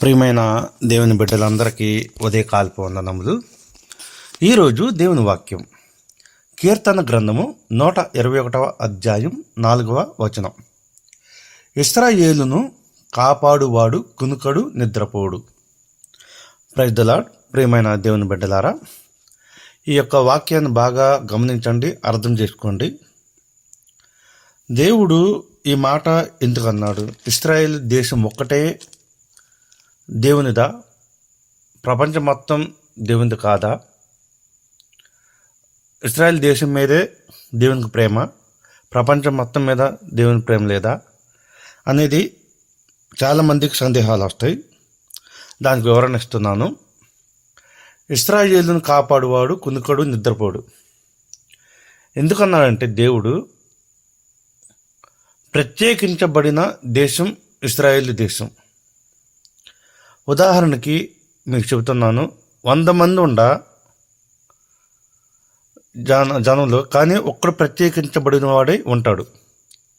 ప్రియమైన దేవుని బిడ్డలందరికీ ఉదయకాల్పు వందనములు. ఈరోజు దేవుని వాక్యం. కీర్తన గ్రంథము నూట ఇరవై ఒకటవ అధ్యాయం నాలుగవ వచనం. ఇస్రాయేలును కాపాడువాడు కునుకడు నిద్రపోడు. ప్రజలాడ్ ప్రియమైన దేవుని బిడ్డలారా ఈ యొక్క వాక్యాన్ని బాగా గమనించండి అర్థం చేసుకోండి. దేవుడు ఈ మాట ఎందుకన్నాడు? ఇస్రాయేల్ దేశం ఒక్కటే దేవునిదా? ప్రపంచం మొత్తం దేవునిది కాదా? ఇస్రాయల్ దేశం మీదే దేవునికి ప్రేమ ప్రపంచం మొత్తం మీద దేవుని ప్రేమ లేదా? అనేది చాలామందికి సందేహాలు వస్తాయి. దానికి వివరణ ఇస్తున్నాను. ఇస్రాయేలును కాపాడువాడు కునుకడు నిద్రపోడు. ఎందుకన్నాడంటే దేవుడు ప్రత్యేకించబడిన దేశం ఇస్రాయేల్ దేశం. ఉదాహరణకి మీకు చెబుతున్నాను వంద మంది ఉండ జన జనంలో కానీ ఒక్కడు ప్రత్యేకించబడిన వాడై ఉంటాడు.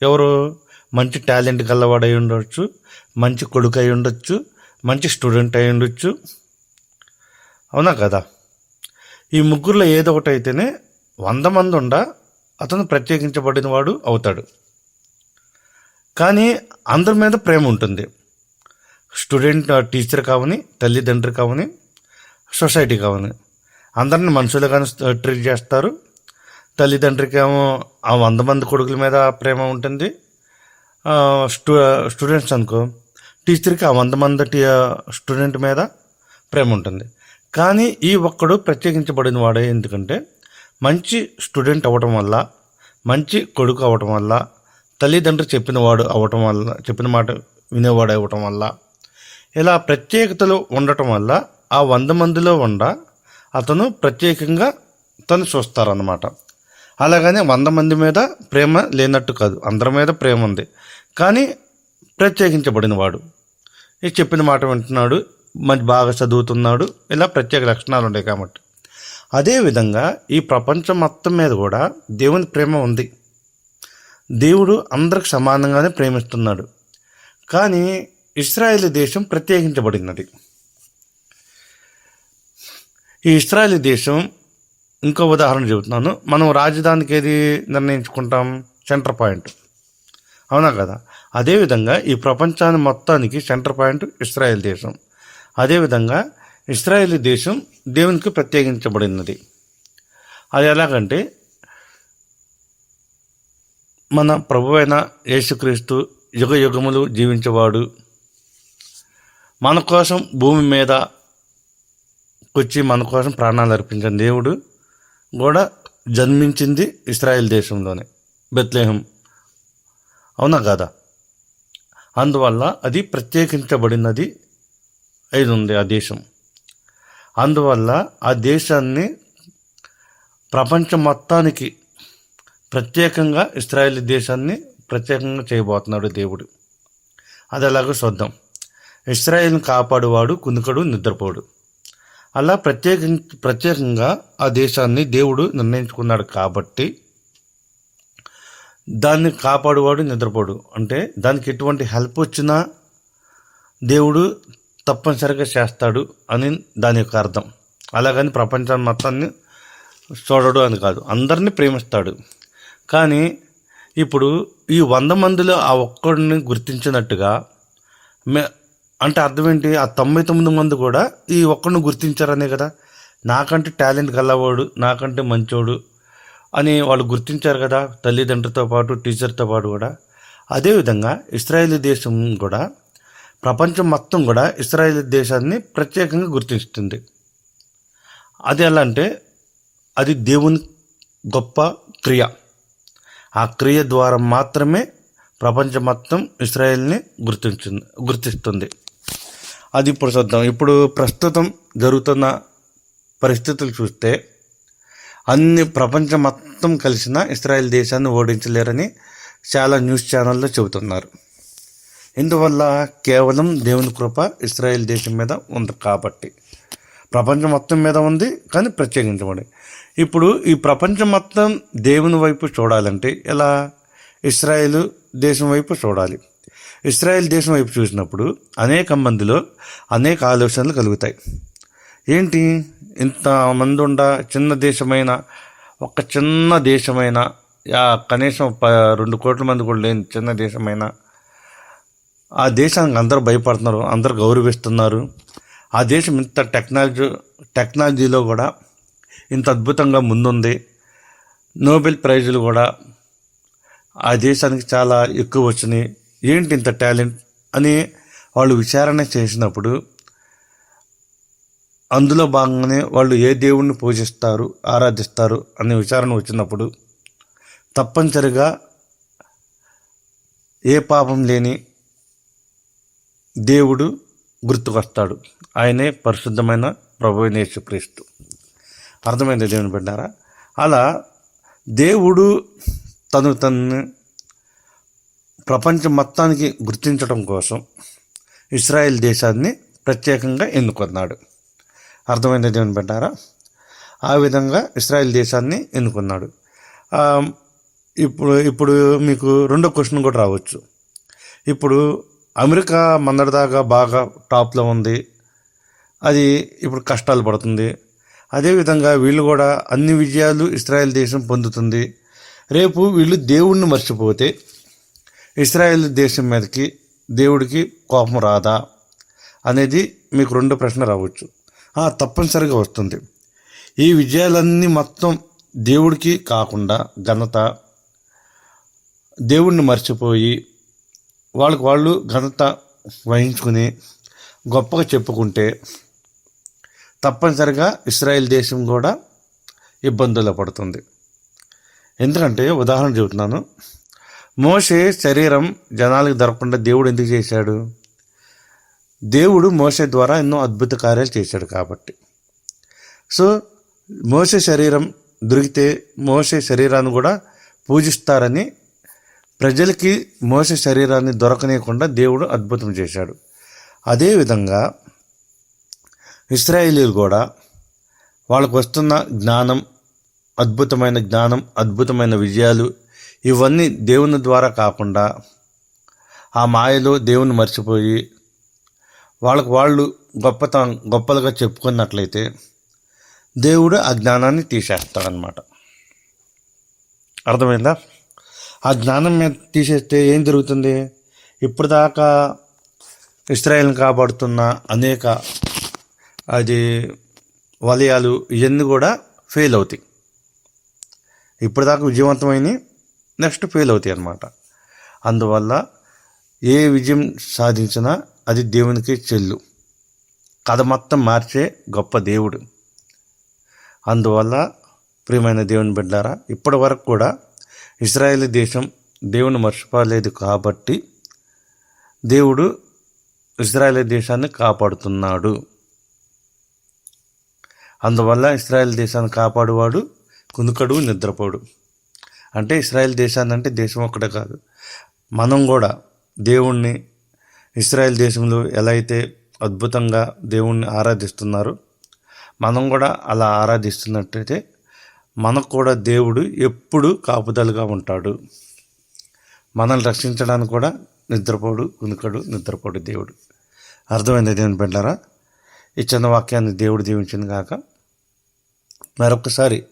ఎవరు? మంచి టాలెంట్ గలవాడై ఉండొచ్చు మంచి కొడుకు అయి ఉండొచ్చు మంచి స్టూడెంట్ అయి ఉండొచ్చు అవునా కదా? ఈ ముగ్గురులో ఏదో ఒకటి అయితేనే వంద మంది ఉండ అతను ప్రత్యేకించబడిన వాడు అవుతాడు. కానీ అందరి మీద ప్రేమ ఉంటుంది. స్టూడెంట్ టీచర్ కావని తల్లిదండ్రులు కావని సొసైటీ కావని. అందరిని మనుషులుగానే ట్రీట్ చేస్తారు. తల్లిదండ్రికి ఏమో ఆ వంద మంది కొడుకుల మీద ప్రేమ ఉంటుంది. స్టూ స్టూడెంట్స్ అనుకో టీచర్కి ఆ వంద మంది స్టూడెంట్ మీద ప్రేమ ఉంటుంది. కానీ ఈ ఒక్కడు ప్రత్యేకించబడిన వాడే ఎందుకంటే మంచి స్టూడెంట్ అవ్వటం వల్ల మంచి కొడుకు అవ్వటం వల్ల తల్లిదండ్రులు చెప్పిన వాడు అవ్వటం వల్ల చెప్పిన మాట వినేవాడు అవ్వటం వల్ల ఇలా ప్రత్యేకతలు ఉండటం వల్ల ఆ వంద మందిలో ఉండ అతను ప్రత్యేకంగా తను చూస్తారన్నమాట. అలాగని వంద మంది మీద ప్రేమ లేనట్టు కాదు. అందరి మీద ప్రేమ ఉంది. కానీ ప్రత్యేకించబడిన వాడు ఈ చెప్పిన మాట వింటున్నాడు. మంచి బాగా చదువుతున్నాడు. ఇలా ప్రత్యేక లక్షణాలు ఉంటాయి కాబట్టి. అదేవిధంగా ఈ ప్రపంచం మొత్తం మీద కూడా దేవుని ప్రేమ ఉంది. దేవుడు అందరికి సమానంగానే ప్రేమిస్తున్నాడు. కానీ ఇస్రాయేల్ దేశం ప్రత్యేకించబడినది. ఈ ఇస్రాయేల్ దేశం ఇంకో ఉదాహరణ చెబుతున్నాను. మనం రాజధానికి ఏది నిర్ణయించుకుంటాం? Centre point. అవునా కదా? అదేవిధంగా ఈ ప్రపంచాన్ని మొత్తానికి సెంటర్ పాయింట్ ఇస్రాయేల్ దేశం. అదేవిధంగా ఇస్రాయేల్ దేశం దేవునికి ప్రత్యేకించబడినది. అది ఎలాగంటే మన ప్రభువైన యేసుక్రీస్తు యుగ యుగములు జీవించేవాడు. మన కోసం భూమి మీద వచ్చి మన కోసం ప్రాణాలు అర్పించిన దేవుడు కూడా జన్మించింది ఇస్రాయేల్ దేశంలోనే బెత్లేహం. అవునా కదా? అందువల్ల అది ప్రత్యేకించబడినది ఐదు ఉంది ఆ దేశం. అందువల్ల ఆ దేశాన్ని ప్రపంచం మొత్తానికి ప్రత్యేకంగా ఇస్రాయేల్ దేశాన్ని ప్రత్యేకంగా చేయబోతున్నాడు దేవుడు. అది అలాగే చూద్దాం. ఇస్రాయేల్ని కాపాడువాడు కునుకడు నిద్రపోడు. అలా ప్రత్యేక ప్రత్యేకంగా ఆ దేశాన్ని దేవుడు నిర్ణయించుకున్నాడు కాబట్టి దాన్ని కాపాడువాడు నిద్రపోడు. అంటే దానికి ఎటువంటి హెల్ప్ వచ్చినా దేవుడు తప్పనిసరిగా చేస్తాడు అని దాని యొక్క అర్థం. అలాగని ప్రపంచాన్ని మొత్తాన్ని చూడడు అని కాదు. అందరినీ ప్రేమిస్తాడు. కానీ ఇప్పుడు ఈ వంద మందిలో ఆ ఒక్కడిని గుర్తించినట్టుగా మే అంటే అర్థం ఏంటి ఆ తొంభై తొమ్మిది మంది కూడా ఈ ఒక్కడిని గుర్తించారనే కదా? నాకంటే టాలెంట్ గల్లవాడు నాకంటే మంచోడు అని వాళ్ళు గుర్తించారు కదా తల్లిదండ్రులతో పాటు టీచర్తో పాటు కూడా. అదేవిధంగా ఇస్రాయేలీ దేశం కూడా ప్రపంచం మొత్తం కూడా ఇస్రాయేల్ దేశాన్ని ప్రత్యేకంగా గుర్తిస్తుంది అది ఎలా అంటే అది దేవుని గొప్ప క్రియ. ఆ క్రియ ద్వారా మాత్రమే ప్రపంచం మొత్తం ఇస్రాయేల్ని గుర్తించింది గుర్తిస్తుంది. అది ఇప్పుడు చూద్దాం. ఇప్పుడు ప్రస్తుతం జరుగుతున్న పరిస్థితులు చూస్తే అన్ని ప్రపంచం మొత్తం కలిసిన ఇస్రాయేల్ దేశాన్ని ఓడించలేరని చాలా న్యూస్ ఛానల్లో చెబుతున్నారు. ఇందువల్ల కేవలం దేవుని కృప ఇస్రాయేల్ దేశం మీద ఉంది కాబట్టి. ప్రపంచం మొత్తం మీద ఉంది కానీ ప్రత్యేకించబడి. ఇప్పుడు ఈ ప్రపంచం మొత్తం దేవుని వైపు చూడాలంటే ఎలా? ఇస్రాయేల్ దేశం వైపు చూడాలి. ఇస్రాయేల్ దేశం వైపు చూసినప్పుడు అనేక మందిలో అనేక ఆలోచనలు కలుగుతాయి. ఏంటి? ఇంతమంది ఉండ చిన్న దేశమైన ఒక చిన్న దేశమైన కనీసం ప రెండు కోట్ల మంది కూడా లేని చిన్న దేశమైన ఆ దేశానికి అందరూ భయపడుతున్నారు అందరూ గౌరవిస్తున్నారు. ఆ దేశం ఇంత టెక్నాలజీ టెక్నాలజీలో కూడా ఇంత అద్భుతంగా ముందుంది. నోబెల్ ప్రైజులు కూడా ఆ దేశానికి చాలా ఎక్కువ వచ్చినాయి. ఏంటి ఇంత టాలెంట్ అని వాళ్ళు విచారణ చేసినప్పుడు అందులో భాగంగానే వాళ్ళు ఏ దేవుణ్ణి పూజిస్తారు ఆరాధిస్తారు అనే విచారణ వచ్చినప్పుడు తప్పనిసరిగా ఏ పాపం లేని దేవుడు గుర్తుకొస్తాడు. ఆయనే పరిశుద్ధమైన ప్రభు యేసుక్రీస్తు. అర్థమైంది దేవుని బిడ్డారా? అలా దేవుడు తను తను ప్రపంచం మొత్తానికి గుర్తించడం కోసం ఇస్రాయెల్ దేశాన్ని ప్రత్యేకంగా ఎన్నుకున్నాడు. అర్థమైంది దేవుని బిడ్డారా? ఆ విధంగా ఇస్రాయెల్ దేశాన్ని ఎన్నుకున్నాడు. ఇప్పుడు ఇప్పుడు మీకు రెండో క్వశ్చన్ కూడా రావచ్చు. ఇప్పుడు అమెరికా మొన్నటిదాకా బాగా టాప్లో ఉంది. అది ఇప్పుడు కష్టాలు పడుతుంది. అదేవిధంగా వీళ్ళు కూడా అన్ని విజయాలు ఇస్రాయెల్ దేశం పొందుతుంది. రేపు వీళ్ళు దేవుణ్ణి మర్చిపోతే ఇస్రాయెల్ దేశం మీదకి దేవుడికి కోపం రాదా అనేది మీకు రెండు ప్రశ్న రావచ్చు. తప్పనిసరిగా వస్తుంది. ఈ విజయాలన్నీ మొత్తం దేవుడికి కాకుండా ఘనత దేవుణ్ణి మర్చిపోయి వాళ్ళకి వాళ్ళు ఘనత వహించుకుని గొప్పగా చెప్పుకుంటే తప్పనిసరిగా ఇస్రాయేల్ దేశం కూడా ఇబ్బందుల్లో పడుతుంది. ఎందుకంటే ఉదాహరణ చెబుతున్నాను. మోషే శరీరం జనాలకు దొరకకుండా దేవుడు ఎందుకు చేశాడు? దేవుడు మోసే ద్వారా ఎన్నో అద్భుత కార్యాలు చేశాడు కాబట్టి. సో మోసే శరీరం దొరికితే మోసే శరీరాన్ని కూడా పూజిస్తారని ప్రజలకి మోస శరీరాన్ని దొరకనీయకుండా దేవుడు అద్భుతం చేశాడు. అదేవిధంగా ఇస్రాయేలీలు కూడా వాళ్ళకు వస్తున్న జ్ఞానం అద్భుతమైన జ్ఞానం అద్భుతమైన విజయాలు ఇవన్నీ దేవుని ద్వారా కాకుండా ఆ మాయలో దేవుని మర్చిపోయి వాళ్ళకు వాళ్ళు గొప్పత గొప్పలుగా చెప్పుకున్నట్లయితే దేవుడు ఆ జ్ఞానాన్ని తీసేస్తాడనమాట అర్థమైందా? ఆ జ్ఞానం మీద తీసేస్తే ఏం జరుగుతుంది? ఇప్పుడు దాకా కాపాడుతున్న అనేక అది వలయాలు ఇవన్నీ కూడా ఫెయిల్ అవుతాయి. ఇప్పటిదాకా విజయవంతమైనవి నెక్స్ట్ ఫెయిల్ అవుతాయి అన్నమాట. అందువల్ల ఏ విజయం సాధించినా అది దేవునికి చెల్లు. కథ మొత్తం మార్చే గొప్ప దేవుడు. అందువల్ల ప్రియమైన దేవుని బిడ్డారా ఇప్పటి వరకు కూడా ఇస్రాయేల్ దేశం దేవుని మర్చిపోలేదు కాబట్టి దేవుడు ఇస్రాయేల్ దేశాన్ని కాపాడుతున్నాడు. అందువల్ల ఇస్రాయేల్ దేశాన్ని కాపాడువాడు కునుకడు నిద్రపోడు. అంటే ఇస్రాయేల్ దేశాన్ని అంటే దేశం ఒక్కటే కాదు. మనం కూడా దేవుణ్ణి ఇస్రాయేల్ దేశంలో ఎలా అయితే అద్భుతంగా దేవుణ్ణి ఆరాధిస్తున్నారో మనం కూడా అలా ఆరాధిస్తున్నట్టయితే మనకు కూడా దేవుడు ఎప్పుడు కాపుదలుగా ఉంటాడు. మనల్ని రక్షించడానికి కూడా నిద్రపోడు కునుకడు నిద్రపోడు దేవుడు. అర్థమైంది దేవుని బిడ్డారా? ఈ చిన్న వాక్యాన్ని దేవుడు దీవించింది కాక మరొకసారి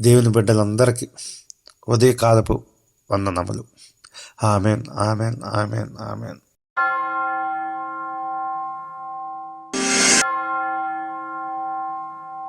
దేవుని బిడ్డలందరికీ ఉదయకాలపు వందనములు. Amen amen amen amen.